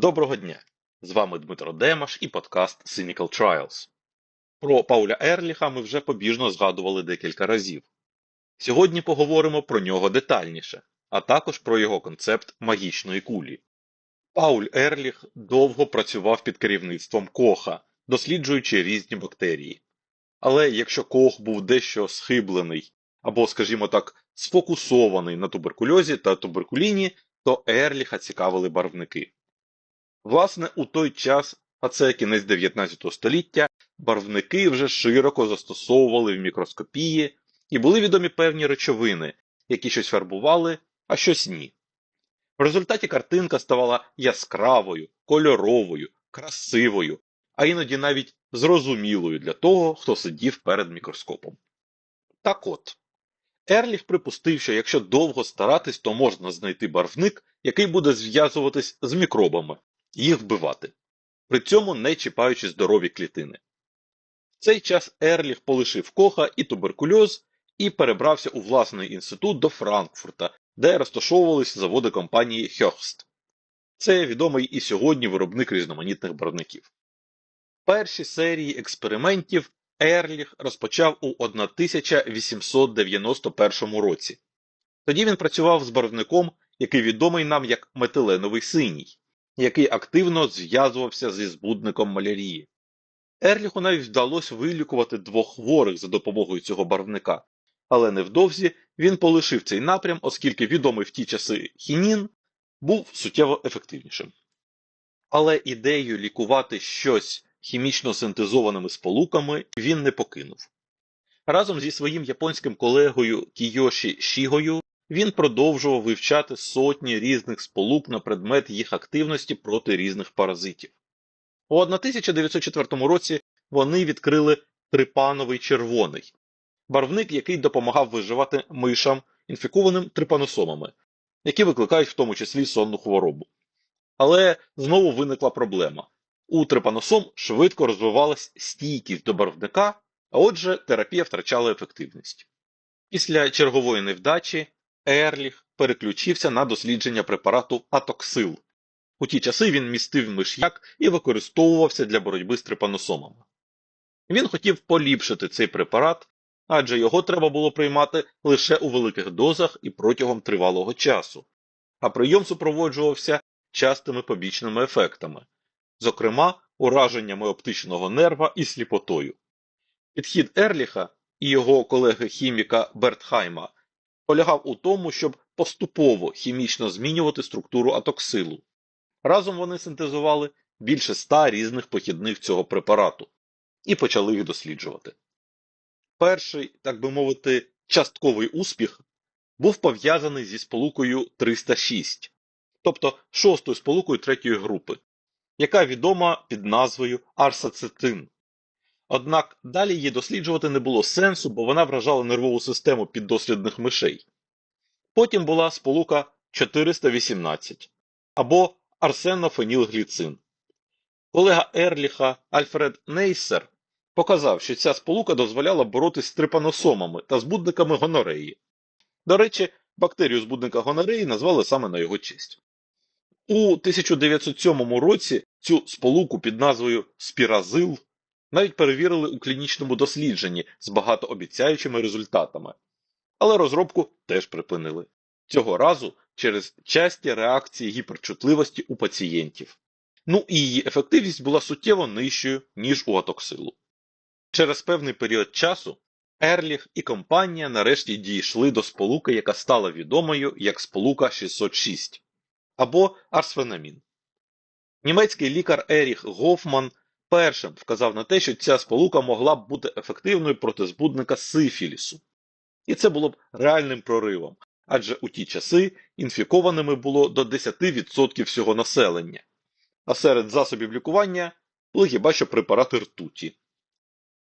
Доброго дня! З вами Дмитро Демаш і подкаст Cynical Trials. Про Пауля Ерліха ми вже побіжно згадували декілька разів. Сьогодні поговоримо про нього детальніше, а також про його концепт магічної кулі. Пауль Ерліх довго працював під керівництвом Коха, досліджуючи різні бактерії. Але якщо Кох був дещо схиблений або, скажімо так, сфокусований на туберкульозі та туберкуліні, то Ерліха цікавили барвники. Власне, у той час, а це кінець 19 століття, барвники вже широко застосовували в мікроскопії і були відомі певні речовини, які щось фарбували, а щось ні. В результаті картинка ставала яскравою, кольоровою, красивою, а іноді навіть зрозумілою для того, хто сидів перед мікроскопом. Так от, Ерліх припустив, що якщо довго старатись, то можна знайти барвник, який буде зв'язуватись з мікробами, їх вбивати, при цьому не чіпаючи здорові клітини. В цей час Ерліх полишив коха і туберкульоз і перебрався у власний інститут до Франкфурта, де розташовувалися заводи компанії Хьохст. Це відомий і сьогодні виробник різноманітних барвників. Перші серії експериментів Ерліх розпочав у 1891 році. Тоді він працював з барвником, який відомий нам як метиленовий синій, який активно зв'язувався зі збудником малярії. Ерліху навіть вдалося вилікувати двох хворих за допомогою цього барвника, але невдовзі він полишив цей напрям, оскільки відомий в ті часи хінін був суттєво ефективнішим. Але ідею лікувати щось хімічно синтезованими сполуками він не покинув. Разом зі своїм японським колегою Кійоші Шігою він продовжував вивчати сотні різних сполук на предмет їх активності проти різних паразитів. У 1904 році вони відкрили трипановий червоний барвник, який допомагав виживати мишам, інфікованим трипаносомами, які викликають в тому числі сонну хворобу. Але знову виникла проблема. У трипаносом швидко розвивалась стійкість до барвника, а отже, терапія втрачала ефективність. Після чергової невдачі Ерліх переключився на дослідження препарату атоксил. У ті часи він містив миш'як і використовувався для боротьби з трипаносомами. Він хотів поліпшити цей препарат, адже його треба було приймати лише у великих дозах і протягом тривалого часу, а прийом супроводжувався частими побічними ефектами, зокрема ураженнями оптичного нерва і сліпотою. Підхід Ерліха і його колеги-хіміка Бертхайма полягав у тому, щоб поступово хімічно змінювати структуру атоксилу. Разом вони синтезували більше ста різних похідних цього препарату і почали їх досліджувати. Перший, так би мовити, частковий успіх був пов'язаний зі сполукою 306, тобто шостою сполукою третьої групи, яка відома під назвою арсацетин. Однак далі її досліджувати не було сенсу, бо вона вражала нервову систему піддослідних мишей. Потім була сполука 418 або арсенофенілгліцин. Колега Ерліха Альфред Нейсер показав, що ця сполука дозволяла боротись з трипаносомами та збудниками гонореї. До речі, бактерію збудника гонореї назвали саме на його честь. У 1907 році цю сполуку під назвою спіразил навіть перевірили у клінічному дослідженні з багатообіцяючими результатами. Але розробку теж припинили. Цього разу через часті реакції гіперчутливості у пацієнтів. Ну і її ефективність була суттєво нижчою, ніж у атоксилу. Через певний період часу Ерліх і компанія нарешті дійшли до сполуки, яка стала відомою як сполука 606 або арсфенамін. Німецький лікар Еріх Гофман першим вказав на те, що ця сполука могла б бути ефективною проти збудника сифілісу. І це було б реальним проривом, адже у ті часи інфікованими було до 10% всього населення, а серед засобів лікування були хіба що препарати ртуті.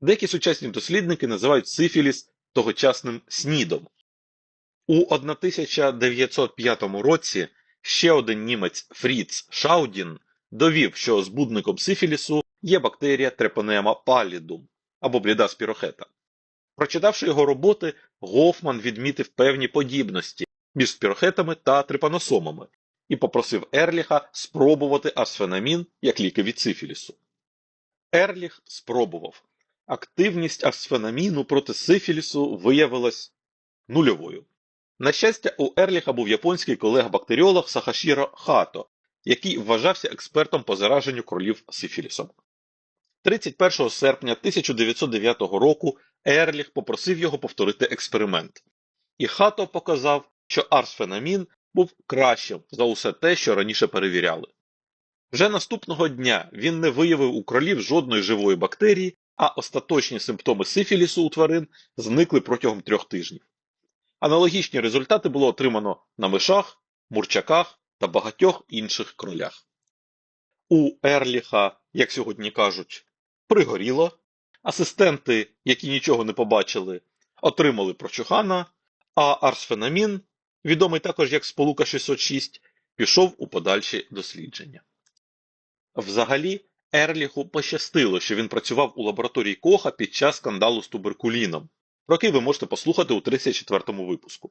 Деякі сучасні дослідники називають сифіліс тогочасним снідом. У 1905 році ще один німець Фріц Шаудін довів, що збудником сифілісу є бактерія трепонема палідум або бліда спірохета. Прочитавши його роботи, Гофман відмітив певні подібності між спірохетами та трипаносомами і попросив Ерліха спробувати асфенамін як ліки від сифілісу. Ерліх спробував. Активність асфенаміну проти сифілісу виявилась нульовою. На щастя, у Ерліха був японський колега-бактеріолог Сахашіро Хато, який вважався експертом по зараженню кролів сифілісом. 31 серпня 1909 року Ерліх попросив його повторити експеримент. І Хато показав, що арсфенамін був кращим за усе те, що раніше перевіряли. Вже наступного дня він не виявив у кролів жодної живої бактерії, а остаточні симптоми сифілісу у тварин зникли протягом трьох тижнів. Аналогічні результати було отримано на мишах, мурчаках та багатьох інших кролях. У Ерліха, як сьогодні кажуть, пригоріло, асистенти, які нічого не побачили, отримали прочухана, а арсфенамін, відомий також як сполука 606, пішов у подальші дослідження. Взагалі, Ерліху пощастило, що він працював у лабораторії Коха під час скандалу з туберкуліном, про який ви можете послухати у 34-му випуску.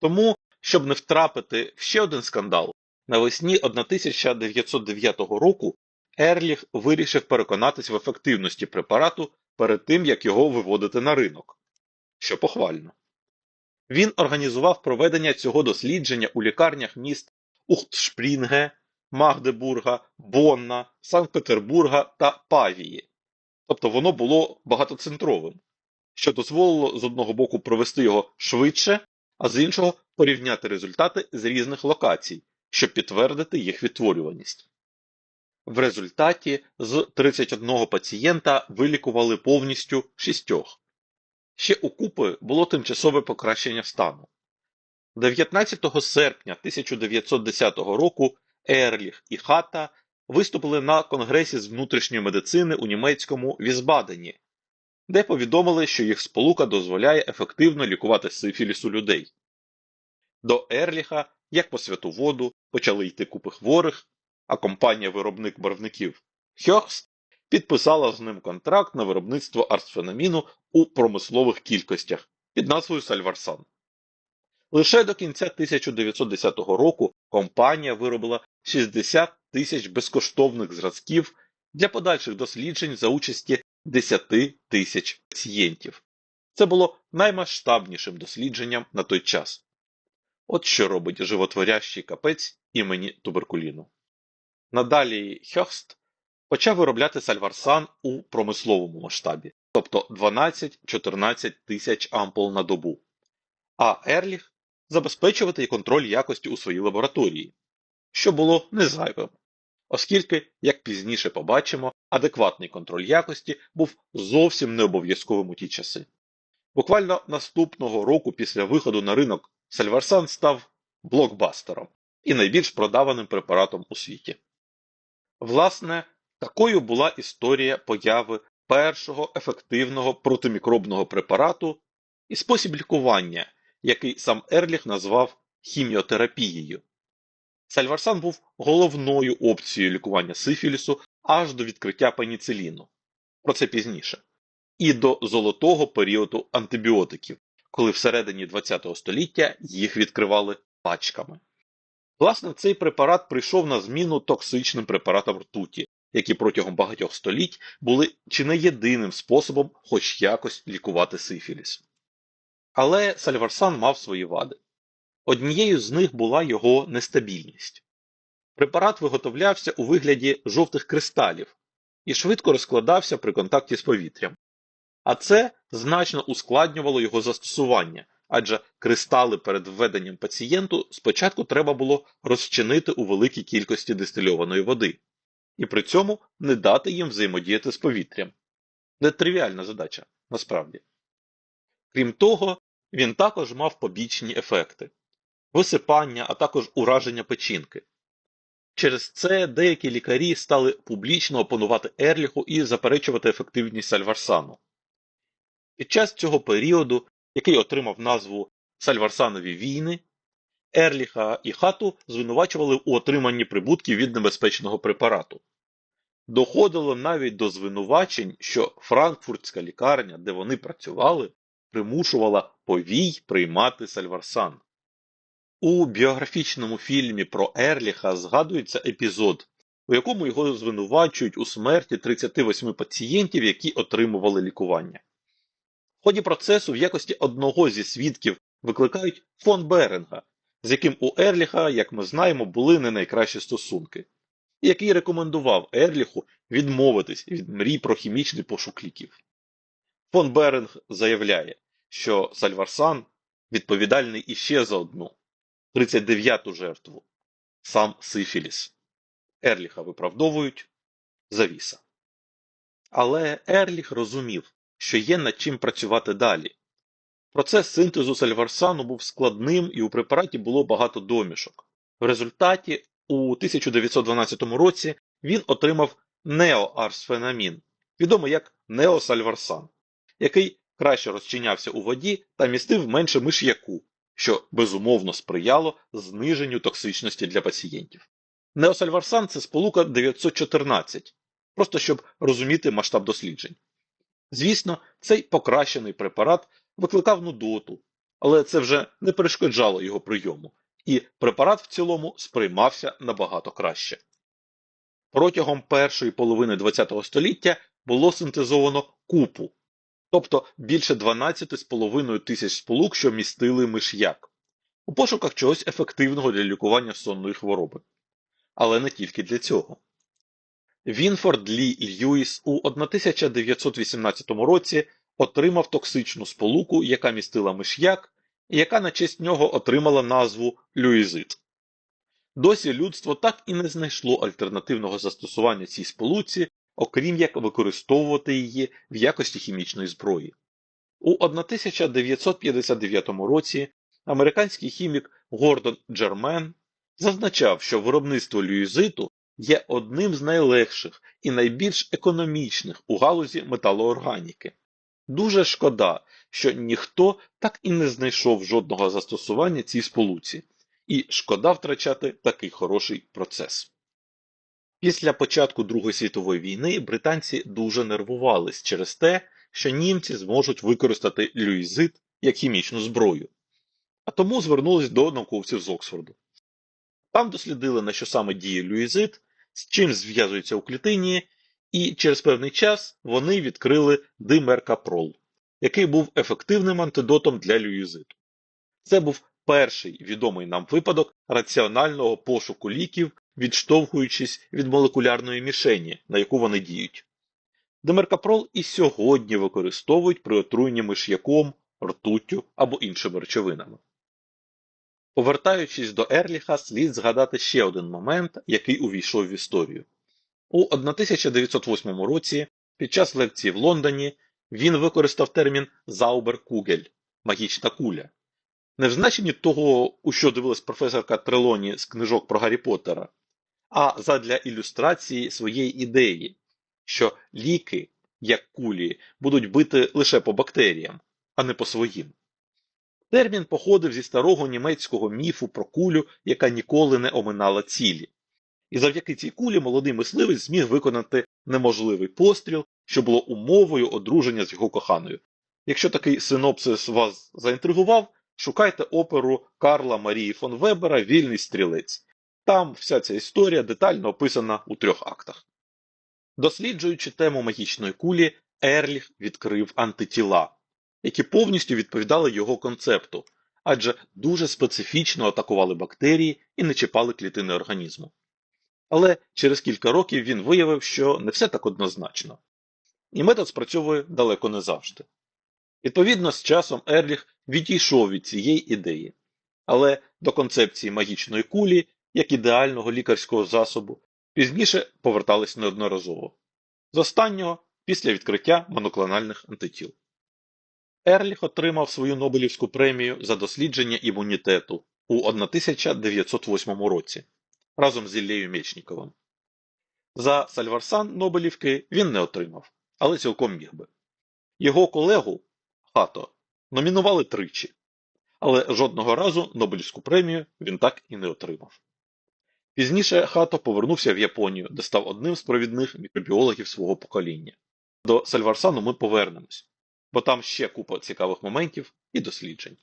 Тому, щоб не втрапити в ще один скандал, навесні 1909 року Ерліх вирішив переконатись в ефективності препарату перед тим, як його виводити на ринок, що похвально. Він організував проведення цього дослідження у лікарнях міст Ухтшпрінге, Магдебурга, Бонна, Санкт-Петербурга та Павії. Тобто воно було багатоцентровим, що дозволило з одного боку провести його швидше, а з іншого порівняти результати з різних локацій, щоб підтвердити їх відтворюваність. В результаті з 31 пацієнта вилікували повністю шістьох. Ще у купи було тимчасове покращення стану. 19 серпня 1910 року Ерліх і Хата виступили на Конгресі з внутрішньої медицини у німецькому Візбадені, де повідомили, що їх сполука дозволяє ефективно лікувати сифіліс у людей. До Ерліха, як по святоводу, почали йти купи хворих, а компанія-виробник барвників Хьохст підписала з ним контракт на виробництво арсфенаміну у промислових кількостях під назвою Сальварсан. Лише до кінця 1910 року компанія виробила 60 тисяч безкоштовних зразків для подальших досліджень за участі 10 тисяч пацієнтів. Це було наймасштабнішим дослідженням на той час. От що робить животворящий капець імені туберкуліну. Надалі Хьохст почав виробляти сальварсан у промисловому масштабі, тобто 12-14 тисяч ампул на добу, а Ерліх забезпечувати і контроль якості у своїй лабораторії, що було не зайвим, оскільки, як пізніше побачимо, адекватний контроль якості був зовсім не обов'язковим у ті часи. Буквально наступного року після виходу на ринок Сальварсан став блокбастером і найбільш продаваним препаратом у світі. Власне, такою була історія появи першого ефективного протимікробного препарату і спосіб лікування, який сам Ерліх назвав хіміотерапією. Сальварсан був головною опцією лікування сифілісу аж до відкриття пеніциліну. Про це пізніше. І до золотого періоду антибіотиків, коли всередині ХХ століття їх відкривали пачками. Власне, цей препарат прийшов на зміну токсичним препаратам ртуті, які протягом багатьох століть були чи не єдиним способом хоч якось лікувати сифіліс. Але Сальварсан мав свої вади. Однією з них була його нестабільність. Препарат виготовлявся у вигляді жовтих кристалів і швидко розкладався при контакті з повітрям. А це значно ускладнювало його застосування, адже кристали перед введенням пацієнту спочатку треба було розчинити у великій кількості дистильованої води, і при цьому не дати їм взаємодіяти з повітрям. Нетривіальна задача, насправді. Крім того, він також мав побічні ефекти висипання, а також ураження печінки. Через це деякі лікарі стали публічно опонувати Ерліху і заперечувати ефективність Сальварсану. Під час цього періоду, який отримав назву Сальварсанові війни, Ерліха і хату звинувачували у отриманні прибутків від небезпечного препарату. Доходило навіть до звинувачень, що франкфуртська лікарня, де вони працювали, примушувала повій приймати Сальварсан. У біографічному фільмі про Ерліха згадується епізод, у якому його звинувачують у смерті 38 пацієнтів, які отримували лікування. В ході процесу в якості одного зі свідків викликають фон Беринга, з яким у Ерліха, як ми знаємо, були не найкращі стосунки, і який рекомендував Ерліху відмовитись від мрій про хімічний пошук ліків. Фон Беринг заявляє, що Сальварсан відповідальний іще за одну 39-ту жертву сам Сифіліс. Ерліха виправдовують завіса. Але Ерліх розумів, що є над чим працювати далі. Процес синтезу сальварсану був складним і у препараті було багато домішок. В результаті у 1912 році він отримав неоарсфенамін, відомий як неосальварсан, який краще розчинявся у воді та містив менше миш'яку, що безумовно сприяло зниженню токсичності для пацієнтів. Неосальварсан це сполука 914, просто щоб розуміти масштаб досліджень. Звісно, цей покращений препарат викликав нудоту, але це вже не перешкоджало його прийому, і препарат в цілому сприймався набагато краще. Протягом першої половини ХХ століття було синтезовано купу, тобто більше 12,5 тисяч сполук, що містили миш'як, у пошуках чогось ефективного для лікування сонної хвороби. Але не тільки для цього. Вінфорд Лі Льюіс у 1918 році отримав токсичну сполуку, яка містила миш'як, і яка на честь нього отримала назву люїзит. Досі людство так і не знайшло альтернативного застосування цій сполуці, окрім як використовувати її в якості хімічної зброї. У 1959 році американський хімік Гордон Джермен зазначав, що виробництво люїзиту є одним з найлегших і найбільш економічних у галузі металоорганіки. Дуже шкода, що ніхто так і не знайшов жодного застосування цій сполуці, і шкода втрачати такий хороший процес. Після початку Другої світової війни британці дуже нервувались через те, що німці зможуть використати люїзит як хімічну зброю, а тому звернулись до науковців з Оксфорду. Там дослідили, на що саме діє люїзит, з чим зв'язується у клітині, і через певний час вони відкрили димеркапрол, який був ефективним антидотом для люїзиту. Це був перший відомий нам випадок раціонального пошуку ліків, відштовхуючись від молекулярної мішені, на яку вони діють. Демеркапрол і сьогодні використовують при отруєнні миш'яком, ртуттю або іншими речовинами. Повертаючись до Ерліха, слід згадати ще один момент, який увійшов в історію. У 1908 році, під час лекції в Лондоні, він використав термін Зауберкугель магічна куля, не в значенні того, у що дивилась професорка Трелоні з книжок про Гаррі Поттера, а задля ілюстрації своєї ідеї, що ліки, як кулі, будуть бити лише по бактеріям, а не по своїм. Термін походив зі старого німецького міфу про кулю, яка ніколи не оминала цілі. І завдяки цій кулі молодий мисливець зміг виконати неможливий постріл, що було умовою одруження з його коханою. Якщо такий синопсис вас заінтригував, шукайте оперу Карла Марії фон Вебера Вільний стрілець. Там вся ця історія детально описана у трьох актах. Досліджуючи тему магічної кулі, Ерліх відкрив антитіла, які повністю відповідали його концепту, адже дуже специфічно атакували бактерії і не чіпали клітини організму. Але через кілька років він виявив, що не все так однозначно, і метод спрацьовує далеко не завжди. Відповідно, з часом Ерліх відійшов від цієї ідеї, але до концепції магічної кулі, як ідеального лікарського засобу, пізніше повертались неодноразово. З останнього після відкриття моноклональних антитіл. Ерліх отримав свою Нобелівську премію за дослідження імунітету у 1908 році разом з Іллею Мечніковим. За Сальварсан Нобелівки він не отримав, але цілком міг би. Його колегу Хато номінували тричі, але жодного разу Нобелівську премію він так і не отримав. Пізніше Хато повернувся в Японію, де став одним з провідних мікробіологів свого покоління. До Сальварсану ми повернемось, бо там ще купа цікавих моментів і досліджень.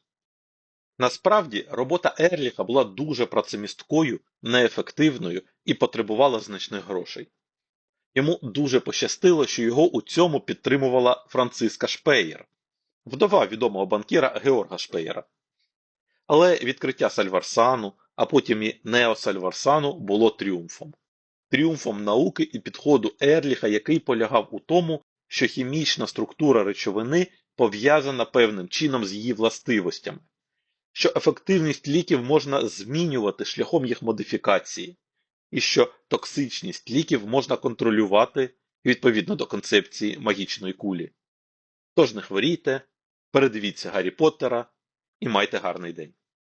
Насправді, робота Ерліха була дуже працемісткою, неефективною і потребувала значних грошей. Йому дуже пощастило, що його у цьому підтримувала Франциска Шпеєр, вдова відомого банкіра Георга Шпеєра. Але відкриття Сальварсану, а потім і Неосальварсану було тріумфом. Тріумфом науки і підходу Ерліха, який полягав у тому, що хімічна структура речовини пов'язана певним чином з її властивостями, що ефективність ліків можна змінювати шляхом їх модифікації, і що токсичність ліків можна контролювати відповідно до концепції магічної кулі. Тож не хворійте, передивіться Гаррі Поттера і майте гарний день.